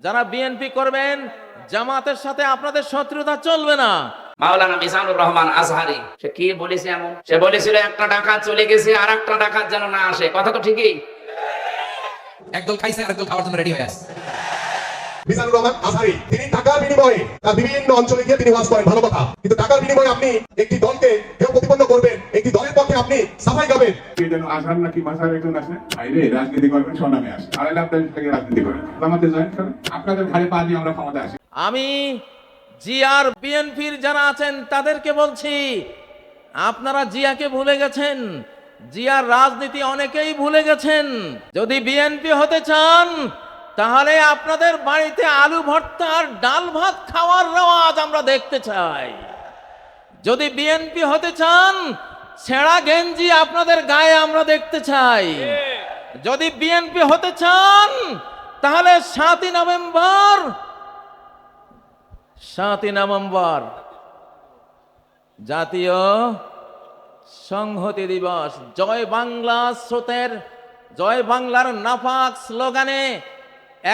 যারা বিএনপি করবেন জামাতের সাথে আপনাদের শত্রুতা চলবে না। মাওলানা মিজানুর রহমান আজহারি সে কি বলেছে এমন? সে বলেছিল একটা ডাকাত চলে গেছে আর একটা ডাকাত যেন না আসে। কথা তো ঠিকই। একদম খাইছে আর একদল খাওয়ার জন্য রেডি হয়ে আছে। মিজানুর রহমান আজহারি। তিনি টাকার বিনিময়ে তার বিভিন্ন অঞ্চলে গিয়ে তিনি বাস করেন ভালো কথা। কিন্তু টাকার বিনিময়ে আপনি একটি দলকে কেউ প্রতিপন্ন করবেন একটি দলের পক্ষে আপনি সাফাই গাবেন যেন আসার নাকি বাসার একজন আসে বাইরে রাজনীতি করবেন স্বনামে আসে আড়াই লাখ থেকে রাজনীতি করেন। আমাদের জয়েন করেন। আপনাদের ঘরে পা দিয়ে আমরা ক্ষমতা আসি। আমি জিয়ার বিএনপির যারা আছেন তাদেরকে বলছি আপনারা জিয়াকে ভুলে গেছেন। জিয়ার রাজনীতি অনেকেই ভুলে গেছেন। যদি বিএনপি হতে চান তাহলে আপনাদের বাড়িতে আলু ভর্তা আর ডাল ভাত খাওয়ার রেওয়াজ আমরা দেখতে চাই। যদি বিএনপি হতে চান, ছেঁড়া গেঞ্জি আপনাদের গায়ে আমরা দেখতে চাই। যদি বিএনপি হতে চান, তাহলে সাতই নভেম্বর সাতই নভেম্বর জাতীয় সংহতি দিবস। জয় বাংলা স্রোতের, জয় বাংলার নাফাক স্লোগানে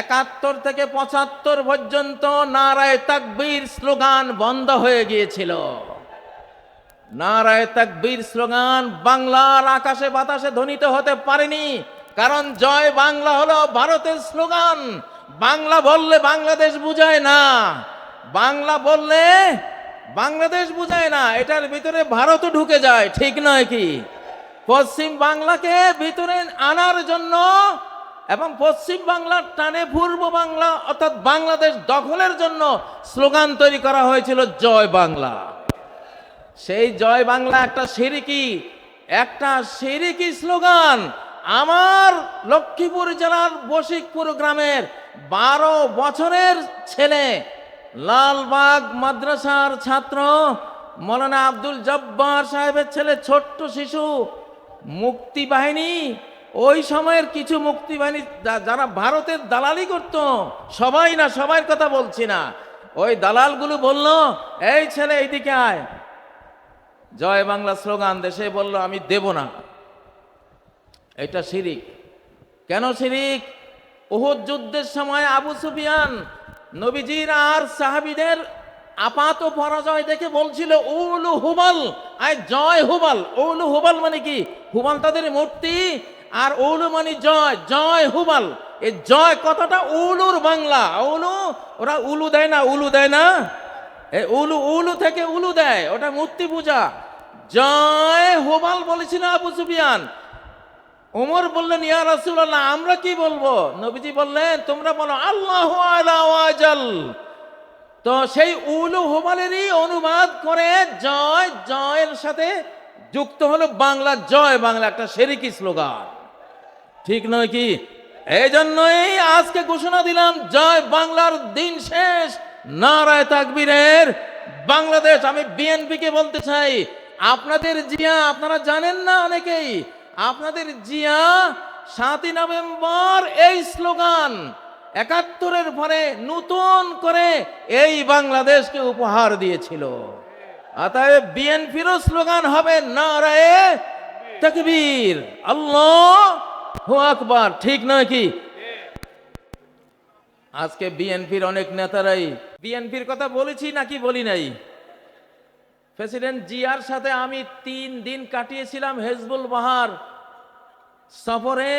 একাত্তর থেকে পঁচাত্তর পর্যন্ত নারায় তাকবীর স্লোগান বন্ধ হয়ে গিয়েছিল। নারায় তাকবীর স্লোগান বাংলার আকাশে বাতাসে ধ্বনিত হতে পারেনি, কারণ জয় বাংলা হলো ভারতের স্লোগান। বাংলা বললে বাংলাদেশ বুঝায় না, বাংলা বললে বাংলাদেশ বুঝায় না, এটার ভিতরে ভারতও ঢুকে যায়, ঠিক নয় কি? পশ্চিম বাংলাকে ভিতরে আনার জন্য এবং পশ্চিম বাংলার টানে পূর্ব বাংলা অর্থাৎ বাংলাদেশ দখলের জন্য স্লোগান তৈরি করা হয়েছিল, জয় বাংলা। সেই জয় বাংলা একটা সিরিকি একটা সিরিকি স্লোগান আমার লক্ষ্মীপুর জেলার বশিকপুর গ্রামের বারো বছরের ছেলে, লালবাগ মাদ্রাসার ছাত্র, মৌলানা আব্দুল জব্বার সাহেবের ছেলে, ছোট্ট শিশু, মুক্তি বাহিনী ওই সময়ের কিছু মুক্তি বাহিনী যারা ভারতের দালালি করত, সবাই না সবার কথা বলছি না। ওই দালালগুলো বলল, এই ছেলে, এইদিকে আয়। জয় বাংলা স্লোগান দেশে বলল, আমি দেব না। এটা শিরিক। কেন শিরিক? ওহুদ যুদ্ধের সময় আবু সুফিয়ান নবীজির আর সাহাবিদের আপাত পরাজয় দেখে বলছিল, উলু হুবাল। আয়, জয় হুবাল। উলু হুবাল মানে কি? হুবাল তাদের মূর্তি আর উলু মানে জয় জয় হুবাল। এই জয় কথাটা উলুর বাংলা। উলু ওরা উলু দেয় না, উলু দেয় না। উলু উলু থেকে উলু দেয়, ওটা মূর্তি পূজা। জয় হোবাল বলেছিল আবু সুফিয়ান। ওমর বললেন, ইয়া রাসূলুল্লাহ, আমরা কি বলব? নবীজি বললেন, তোমরা বলো, আল্লাহ আলা ওয়াজাল। তো সেই উলু হোবালেরই অনুবাদ করে জয়, জয়ের সাথে যুক্ত হলো বাংলা, জয় বাংলা, একটা সেরিকি স্লোগান। ঠিক নয় কি? এই জন্যই আজকে ঘোষণা দিলাম, জয় বাংলার দিন শেষ। নারায় তাকবীরের বাংলাদেশ। আমি বিএনপিকে বলতে চাই, আপনাদের জিয়া, আপনারা জানেন না অনেকেই, আপনাদের জিয়া সাতই নভেম্বর এই স্লোগান, একাত্তরের পরে নতুন করে এই বাংলাদেশকে উপহার দিয়েছিল। অতএব বিএনপিরও স্লোগান হবে, নারায়ে তাকবীর। আল্লাহ আকবার, ঠিক নয় কি আজকে বিএনপির অনেক নেতারাই, বিএনপির কথা বলেছি নাকি বলি নাই? প্রেসিডেন্ট জিয়ার সাথে আমি তিন দিন কাটিয়েছিলাম হেজবুল বাহার। সফরে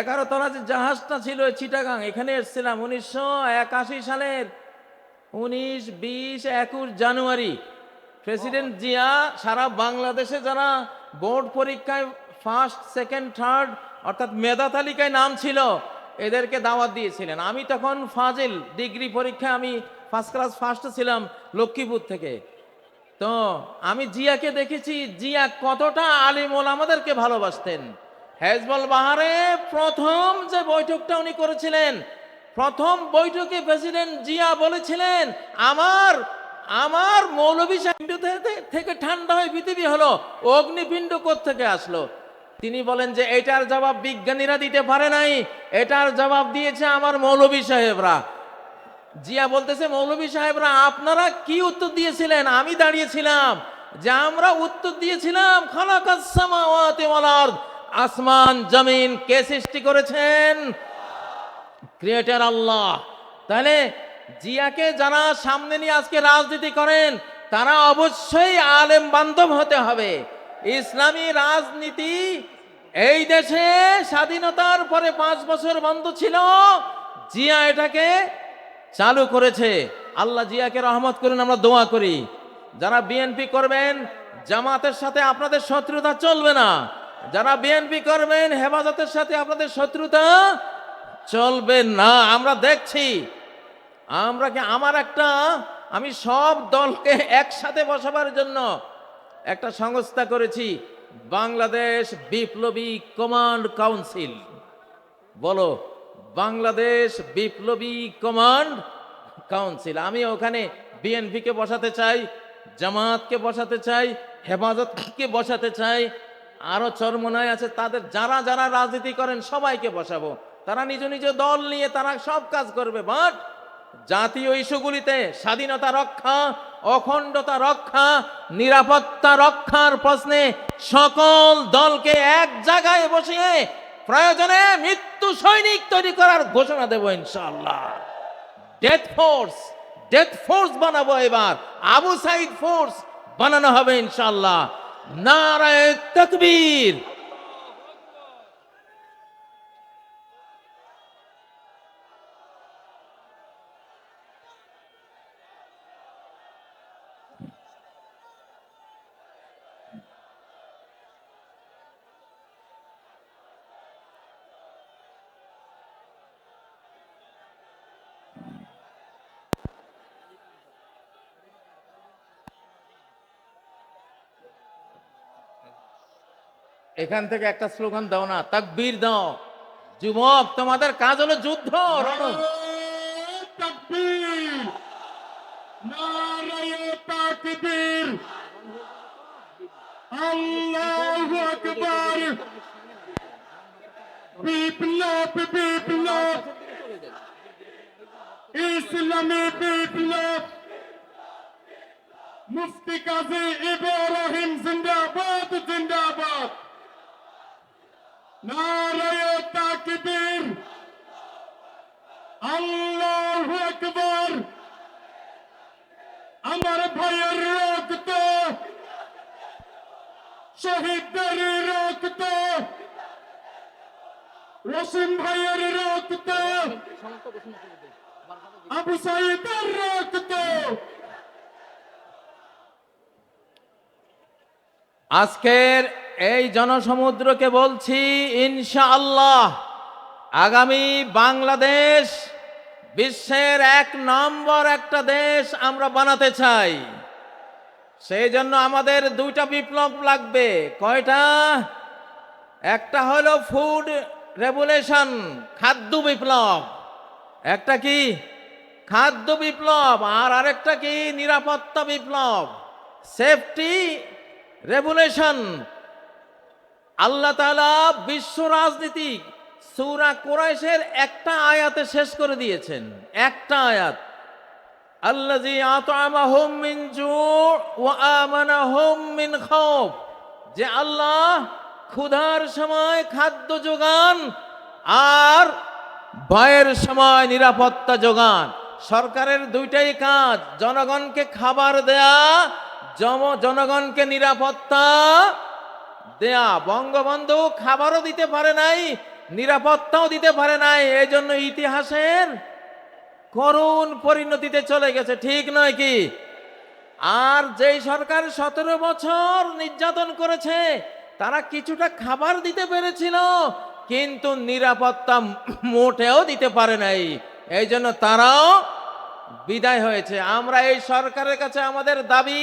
এগারো তলা যে জাহাজটা ছিল চিটাগাং, এখানে এসেছিলাম উনিশশো একাশি সালের উনিশ, বিশ, একুশ জানুয়ারি। প্রেসিডেন্ট জিয়া সারা বাংলাদেশে যারা বোর্ড পরীক্ষায় ফার্স্ট, সেকেন্ড, থার্ড অর্থাৎ মেধা তালিকায় নাম ছিল, এদেরকে দাওয়াত দিয়েছিলেন। আমি তখন ফাজিল, ডিগ্রি পরীক্ষায় আমি ফার্স্ট ক্লাস ফার্স্ট ছিলাম লক্ষ্মীপুর থেকে। তো আমি জিয়াকে দেখেছি, জিয়া কতটা আলিমুল আমাদেরকে ভালোবাসতেন। হেজবল বাহারে প্রথম যে বৈঠকটা উনি করেছিলেন, প্রথম বৈঠকে প্রেসিডেন্ট জিয়া বলেছিলেন, আমার আমার থেকে- থেকে ঠান্ডা হয়ে পৃথিবী হলো, অগ্নিপিণ্ড থেকে আসলো? তিনি বলেন যে এটার জবাব বিজ্ঞানীরা দিতে পারে নাই। এটার জবাব দিয়েছে আমার মৌলভী সাহেবরা। জিয়া বলতেছে মৌলভী সাহেবরা, আপনারা কি উত্তর দিয়েছিলেন? আমি দাঁড়িয়েছিলাম যে আমরা উত্তর দিয়েছিলাম আসমান, জমিন কে সৃষ্টি করেছেন? ক্রিয়েটার আল্লাহ। তাহলে জিয়াকে যারা সামনে নিয়ে আজকে রাজনীতি করেন, তারা অবশ্যই আলেম বান্ধব হতে হবে। ইসলামী রাজনীতি এই দেশে স্বাধীনতার পরে পাঁচ বছর বন্ধ ছিল। জিয়া এটাকে চালু করেছে। আল্লাহ জিয়াকে রহমত করুন, আমরা দোয়া করি। যারা বিএনপি করবেন, জামাতের সাথে আপনাদের শত্রুতা চলবে না। যারা বিএনপি করবেন, হেফাজতের সাথে আপনাদের শত্রুতা চলবে না। আমরা দেখছি, আমরা কি আমার একটা, আমি সব দলকে একসাথে বসাবার জন্য একটা সংস্থা করেছি, বাংলাদেশ বিপ্লবী কমান্ড কাউন্সিল। বলো, বাংলাদেশ বিপ্লবী কমান্ড কাউন্সিল। আমি ওখানে বিএনপিকে বসাতে চাই জামাতকে বসাতে চাই, হেফাজতকে বসাতে চাই, আরও চরমনায় আছে, তাদের যারা যারা রাজনীতি করেন সবাইকে বসাবো। তারা নিজ নিজ দল নিয়ে তারা সব কাজ করবে বাট জাতীয় ইস্যুগুলিতে স্বাধীনতা রক্ষা অখণ্ডতা রক্ষা, নিরাপত্তা রক্ষার প্রশ্নে সকল দলকে এক জায়গায় বসিয়ে প্রয়োজনে মৃত্যু সৈনিক তৈরি করার ঘোষণা দেব ইনশাআল্লাহ। ডেথ ফোর্স ডেথ ফোর্স বানাবো এবার। আবু সাইদ ফোর্স বানানো হবে ইনশাআল্লাহ। নারায় তকবীর। এখান থেকে একটা স্লোগান দাও না, তাকবীর দাও। যুবক, তোমাদের কাজ হলো যুদ্ধ মুফতি কাজী ইব্রাহিম জিন্দাবাদ জিন্দাবাদ। তাকবীর। আল্লাহু আকবার। আমার ভাইয়ের রক্ত। শহীদদের রক্ত। রসিম ভাইয়ের রক্ত। আবু সাইদের রক্ত। আজকের এই জনসমুদ্রকে বলছি, ইনশাআল্লাহ, আগামী বাংলাদেশ বিশ্বের এক নম্বর একটা দেশ আমরা বানাতে চাই। সেই জন্য আমাদের দুইটা বিপ্লব লাগবে। কয়টা? একটা হলো ফুড রেভুলেশন, খাদ্য বিপ্লব। একটা কি? খাদ্য বিপ্লব। আর আরেকটা কি? নিরাপত্তা বিপ্লব। সেফটি রেগুলেশন আল্লাহ তাআলা বিশ্ব রাজনীতি সৌরা কোরাইশের একটা আয়াতে শেষ করে দিয়েছেন। একটা আয়াত। আল্লাজি আতআমাহুম মিন জু' ওয়া আমানাহুম মিন খাউফ। যে আল্লাহ ক্ষুধার সময় খাদ্য যোগান আর ভয়ের সময় নিরাপত্তা যোগান। সরকারের দুইটাই কাজ। জনগণকে খাবার দেয়া জনগণকে নিরাপত্তা দেয়া, বঙ্গবন্ধু খাবারও দিতে পারে নাই, নিরাপত্তাও দিতে পারে নাই এই জন্য ইতিহাসের করুণ পরিণতিতে চলে গেছে, ঠিক নয় কি? আর যেই সরকার সতেরো বছর নির্যাতন করেছে, তারা কিছুটা খাবার দিতে পেরেছিল, কিন্তু নিরাপত্তা মোটেও দিতে পারে নাই এই জন্য তারাও বিদায় হয়েছে। আমরা এই সরকারের কাছে আমাদের দাবি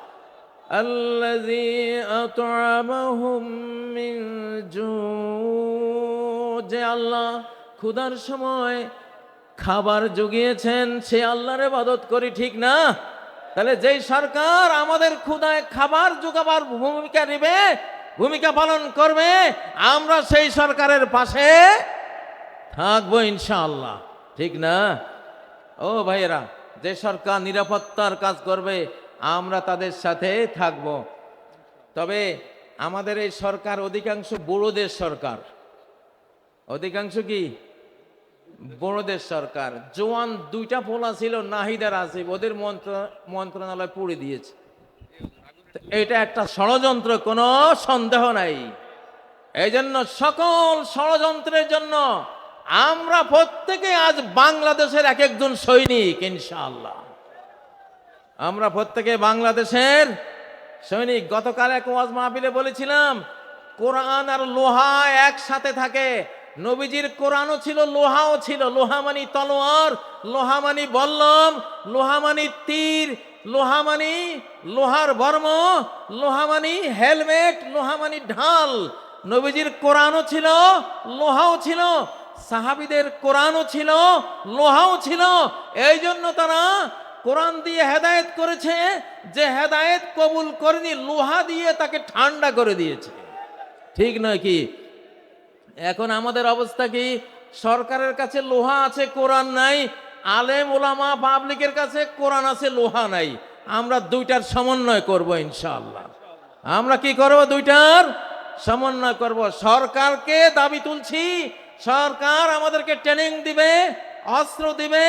الذي أطعمهم من جوع যে আল্লাহ ক্ষুধার সময় খাবার জুগিয়েছেন সে আল্লাহর ইবাদত করি ঠিক না তাহলে যেই সরকার আমাদের ক্ষুধায় খাবার যোগাবার ভূমিকা নেবে ভূমিকা পালন করবে আমরা সেই সরকারের পাশে থাকবো ইনশাআল্লাহ ঠিক না ও ভাইয়েরা যে সরকার নিরাপত্তার কাজ করবে আমরা তাদের সাথে থাকব। তবে আমাদের এই সরকার অধিকাংশ বড়োদের সরকার। অধিকাংশ কি? বড়দের সরকার। জোয়ান দুইটা পোলা ছিল, নাহিদার আসিফ, ওদের মন্ত্র, মন্ত্রণালয় পুড়ে দিয়েছে। এটা একটা ষড়যন্ত্র, কোনো সন্দেহ নাই। এই জন্য সকল ষড়যন্ত্রের জন্য আমরা প্রত্যেকে আজ বাংলাদেশের এক একজন সৈনিক, ইনশাআল্লাহ। আমরা প্রত্যেকে বাংলাদেশের সৈনিক, গতকাল এক ওয়াজ মাহফিলে বলেছিলাম, কোরআন আর লোহা একসাথে থাকে। নবীজির কোরআনও ছিল, লোহাও ছিল। লোহা মানি তলোয়ার, লোহা মানি বল্লম, লোহা মানি তীর, লোহা মানি লোহার বর্ম, লোহা মানি হেলমেট, লোহা মানি ঢাল। নবীজির কোরআনও ছিল, লোহাও ছিল। সাহাবিদের কোরআনও ছিল, লোহাও ছিল। এই জন্য তারা কোরআন দিয়ে হেদায়েত করেছে, যে হেদায়েত কবুল করেনি, লোহা দিয়ে তাকে ঠান্ডা করে দিয়েছে। ঠিক নয় কি? এখন আমাদের অবস্থা কি? সরকারের কাছে লোহা আছে, কোরআন নাই। আলেম ওলামা পাবলিকের কাছে কোরআন আছে, লোহা নাই। আমরা দুইটার সমন্বয় করব ইনশাআল্লাহ। আমরা কি করব দুইটার? সমন্বয় করব। সরকারকে দাবি তুলছি, সরকার আমাদেরকে ট্রেনিং দিবে, অস্ত্র দিবে,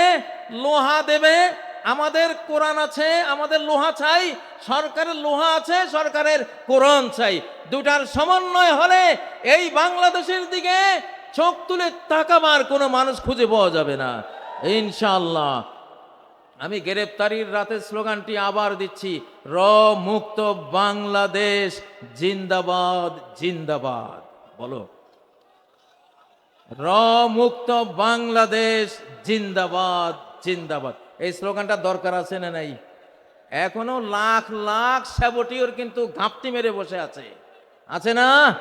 লোহা দেবে আমাদের কোরআন আছে, আমাদের লোহা চাই, সরকারের লোহা আছে, সরকারের কোরআন চাই। দুটার সমন্বয় হলে এই বাংলাদেশের দিকে চোখ তুলে তাকাবার কোনো মানুষ খুঁজে পাওয়া যাবে না। ইনশাল্লাহ আমি গ্রেপ্তারির রাতের স্লোগানটি আবার দিচ্ছি র মুক্ত বাংলাদেশ, জিন্দাবাদ জিন্দাবাদ। বলো। র মুক্ত বাংলাদেশ, জিন্দাবাদ জিন্দাবাদ। এই স্লোগানটা দরকার আছে না নাই? এখনও লাখ লাখ স্যাবটিওর কিন্তু ঘাপটি মেরে বসে আছে। আছে না?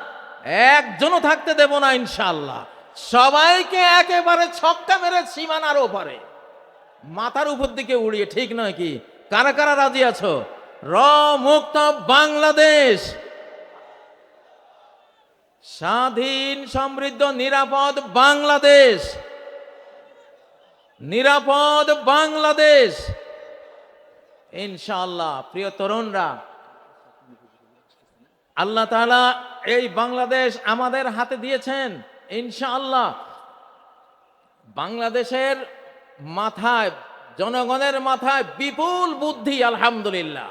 একজনও থাকতে দেব না ইনশাল্লাহ সবাইকে একেবারে ছক্কা মেরে সীমানার ওপারে। মাথার উপর দিকে উড়িয়ে, ঠিক নয় কি? কারা কারা রাজি আছো? র মুক্ত বাংলাদেশ! স্বাধীন, সমৃদ্ধ, নিরাপদ বাংলাদেশ! নিরাপদ বাংলাদেশ। ইনশাআল্লাহ, প্রিয় তরুণরা, আল্লাহ তাআলা এই বাংলাদেশ আমাদের হাতে দিয়েছেন, ইনশাআল্লাহ। বাংলাদেশের মাথায়, জনগণের মাথায় বিপুল বুদ্ধি, আলহামদুলিল্লাহ।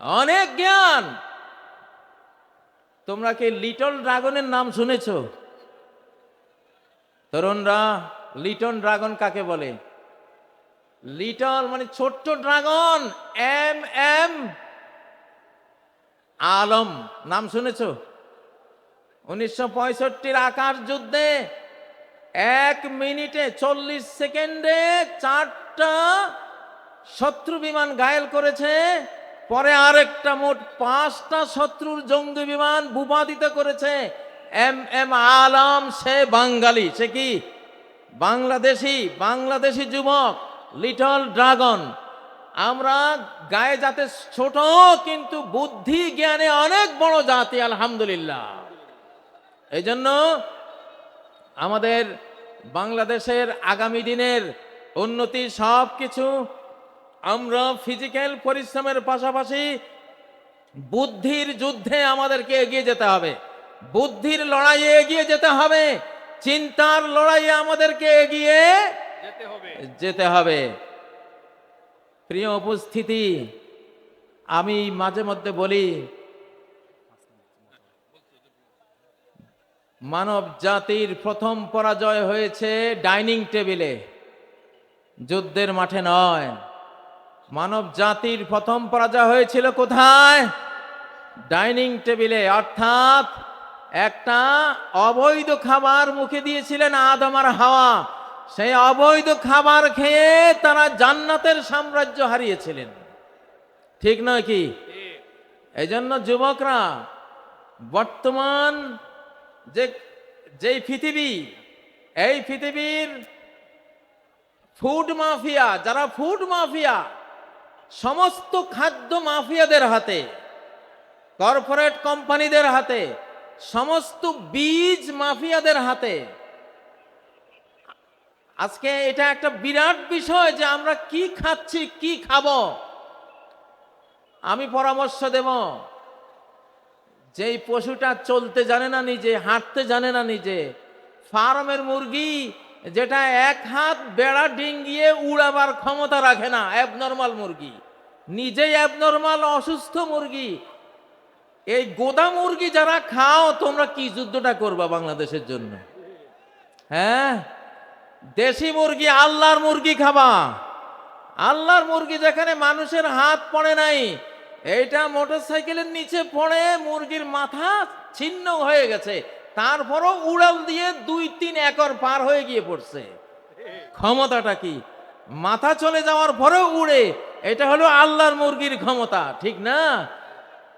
অনেক জ্ঞান। তোমরা কি লিটল ড্রাগনের নাম শুনেছ? তরুণরা লিটল ড্রাগন কাকে বলে? লিটল মানে ছোট্ট ড্রাগন, এম এম, আলম। নাম শুনেছ? উনিশশো পঁয়ষট্টির আকাশ যুদ্ধে এক মিনিটে চল্লিশ সেকেন্ডে চারটা শত্রু বিমান ঘায়েল করেছে, পরে আরেকটা মোট পাঁচটা শত্রুর জঙ্গি বিমান ভূপাতিত করেছে। এম এম, আলম, সে বাঙালি, সে কি? বাংলাদেশি বাংলাদেশি যুবক লিটল ড্রাগন আমরা গায়ে যাতে ছোট, কিন্তু বুদ্ধি জ্ঞানে অনেক বড় জাতি, আলহামদুলিল্লাহ। এই জন্য আমাদের বাংলাদেশের আগামী দিনের উন্নতি সব কিছু আমরা ফিজিক্যাল পরিশ্রমের পাশাপাশি বুদ্ধির যুদ্ধে আমাদেরকে এগিয়ে যেতে হবে। বুদ্ধির লড়াইয়ে এগিয়ে যেতে হবে। চিন্তার লড়াইয়ে আমাদেরকে এগিয়ে যেতে হবে। প্রিয় উপস্থিতি আমি মাঝে মধ্যে বলি মানব জাতির প্রথম পরাজয় হয়েছে ডাইনিং টেবিলে যুদ্ধের মাঠে নয়। মানব জাতির প্রথম পরাজয় হয়েছিল কোথায়? ডাইনিং টেবিলে অর্থাৎ একটা অবৈধ খাবার মুখে দিয়েছিলেন আদম আর হাওয়া। সেই অবৈধ খাবার খেয়ে তারা জান্নাতের সাম্রাজ্য হারিয়েছিলেন। ঠিক নয় কি? এই জন্য যুবকরা, বর্তমান যে, যেই পৃথিবী, এই পৃথিবীর ফুড মাফিয়া, যারা ফুড মাফিয়া, সমস্ত খাদ্য মাফিয়াদের হাতে, কর্পোরেট কোম্পানিদের হাতে সমস্ত বীজ মাফিয়াদের হাতে। আজকে এটা একটা বিরাট বিষয় যে আমরা কি খাচ্ছি, কি খাব। আমি পরামর্শ দেব, যেই পশুটা চলতে জানে না নিজে, হাঁটতে জানে না নিজে, ফার্মের মুরগি যেটা এক হাত বেড়া ডিঙ্গিয়ে উড়াবার ক্ষমতা রাখে না অ্যাবনর্মাল মুরগি। নিজেই অ্যাবনর্মাল অসুস্থ মুরগি এই গোদা মুরগি যারা খাও, তোমরা কি যুদ্ধটা করবা বাংলাদেশের জন্য? হ্যাঁ? দেশি মুরগি আল্লাহর মুরগি খাবা। আল্লাহর মুরগি যেখানে মানুষের হাত পড়ে নাই, এইটা মোটরসাইকেলের নিচে পড়ে, মুরগির মাথা ছিন্ন হয়ে গেছে। তারপরও উড়াল দিয়ে দুই তিন একর পার হয়ে গিয়ে পড়ছে। ক্ষমতাটা কি? মাথা চলে যাওয়ার পরেও উড়ে, এটা হলো আল্লাহর মুরগির ক্ষমতা, ঠিক না?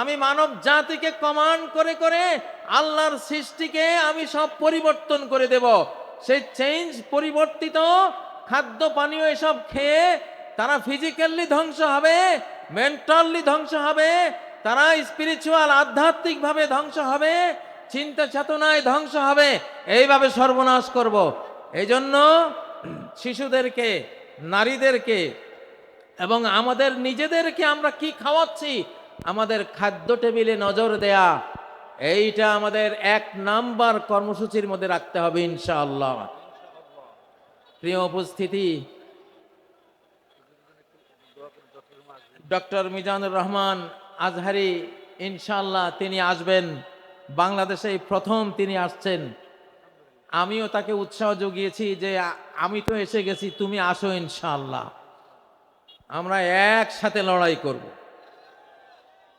আমি মানব জাতিকে কমান্ড করে করে আল্লাহর সৃষ্টিকে আমি সব পরিবর্তন করে দেব। সেই চেঞ্জ পরিবর্তিত খাদ্য, পানীয় এসব খেয়ে তারা ফিজিক্যালি ধ্বংস হবে মেন্টালি ধ্বংস হবে, তারা স্পিরিচুয়াল আধ্যাত্মিকভাবে ধ্বংস হবে, চিন্তা চেতনায় ধ্বংস হবে। এইভাবে সর্বনাশ করব। এই জন্য শিশুদেরকে নারীদেরকে এবং আমাদের নিজেদেরকে আমরা কি খাওয়াচ্ছি? আমাদের খাদ্য টেবিলে নজর দেয়া। এইটা আমাদের এক নাম্বার কর্মসূচির মধ্যে রাখতে হবে ইনশাআল্লাহ। প্রিয় উপস্থিতি, ডক্টর মিজানুর রহমান আজহারি, ইনশাআল্লাহ তিনি আসবেন। বাংলাদেশে প্রথম তিনি আসছেন। আমিও তাকে উৎসাহ জুগিয়েছি যে আমি তো এসে গেছি, তুমি আসো ইনশাআল্লাহ। আমরা একসাথে লড়াই করব।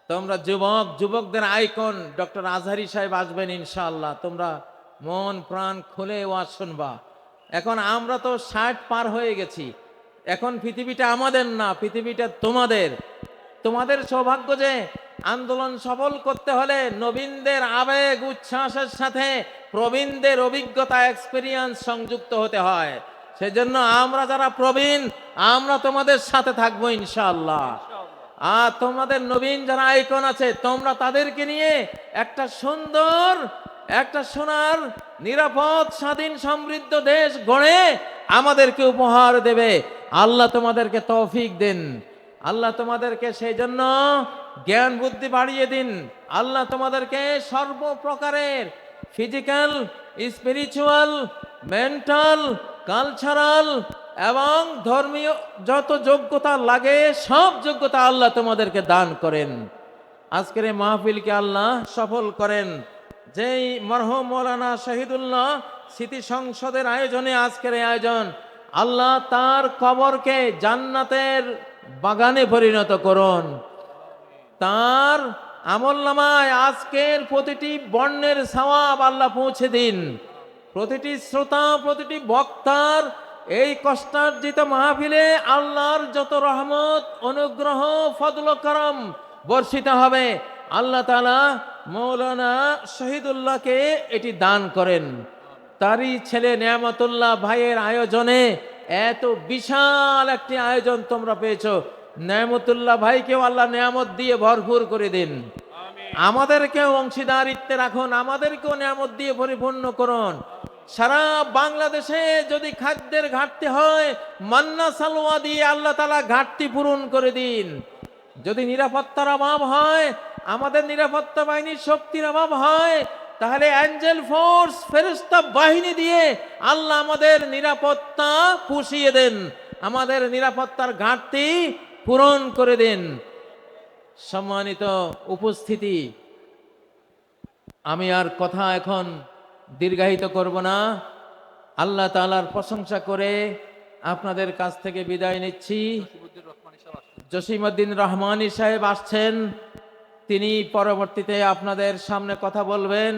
তোমরা যুবক, যুবকদের আইকন, ডক্টর আজহারি সাহেব আসবেন ইনশাল্লাহ তোমরা মন, প্রাণ খুলে ওয়াজ শুনবা। এখন আমরা তো ষাট পার হয়ে গেছি। এখন পৃথিবীটা আমাদের না, পৃথিবীটা তোমাদের। তোমাদের সৌভাগ্য যে আন্দোলন সফল করতে হলে নবীনদের আবেগ, উচ্ছ্বাসের সাথে প্রবীণদের অভিজ্ঞতা এক্সপিরিয়েন্স সংযুক্ত হতে হয়। সেজন্য আমরা যারা প্রবীণ, আমরা তোমাদের সাথে থাকব ইনশাল্লাহ আর তোমাদের নবীন যারা আইকন আছে, তোমরা তাদেরকে নিয়ে একটা সুন্দর, একটা সোনার, নিরাপদ, স্বাধীন, সমৃদ্ধ দেশ গড়ে আমাদেরকে উপহার দেবে। আল্লাহ তোমাদেরকে তৌফিক দিন। আল্লাহ তোমাদেরকে সেই জন্য জ্ঞান বুদ্ধি বাড়িয়ে দিন। আল্লাহ তোমাদেরকে সর্বপ্রকারের ফিজিক্যাল স্পিরিচুয়াল মেন্টাল কালচারাল এবং ধর্মীয় যত যোগ্যতা লাগে, সব যোগ্যতা আল্লাহ তোমাদেরকে দান করেন। আজকের এই মাহফিলকে আল্লাহ সফল করেন। যেই মরহম মৌলানা শহীদুল্লাহ স্মৃতি সংসদের আয়োজনে আজকের এই আয়োজন, আল্লাহ তার কবরকে জান্নাতের বাগানে পরিণত করুন। তার আমল নামায় আজকের প্রতিটি বর্ণের সওয়াব আল্লাহ পৌঁছে দিন। প্রতিটি শ্রোতা, প্রতিটি বক্তার এই কষ্টার্জিত মাহফিলে আল্লাহর যত রহমত, অনুগ্রহ, ফদল করম বর্ষিত হবে। আল্লাহ তালা মৌলানা শহীদুল্লাহকে এটি দান করেন। তারই ছেলে নিয়ামতুল্লাহ ভাইয়ের আয়োজনে এত বিশাল একটি আয়োজন তোমরা পেয়েছ। নিয়ামতুল্লাহ ভাইকেও আল্লাহ নিয়ামত দিয়ে ভরপুর করে দিন। আমাদেরকেও অংশীদারিত্বে রাখুন আমাদেরকেও নিয়ামত দিয়ে পরিপূর্ণ করুন। সারা বাংলাদেশে যদি খাদ্যের ঘাটতি হয় মান্না সালোয়া দিয়ে আল্লাহ তালা ঘাটতি পূরণ করে দিন। যদি নিরাপত্তার অভাব হয় আমাদের নিরাপত্তা বাহিনীর শক্তির অভাব হয় তাহলে অ্যাঞ্জেল ফোর্স ফেরস্তা বাহিনী দিয়ে আল্লাহ আমাদের নিরাপত্তা পুষিয়ে দেন। আমাদের নিরাপত্তার ঘাটতি পূরণ করে দেন। সম্মানিত উপস্থিতি, আমি আর কথা এখন দীর্ঘায়িত করব না। আল্লাহ তালার প্রশংসা করে আপনাদের কাছ থেকে বিদায় নিচ্ছি। জসিমউদ্দিন রহমানী সাহেব আসছেন, তিনি পরবর্তীতে আপনাদের সামনে কথা বলবেন।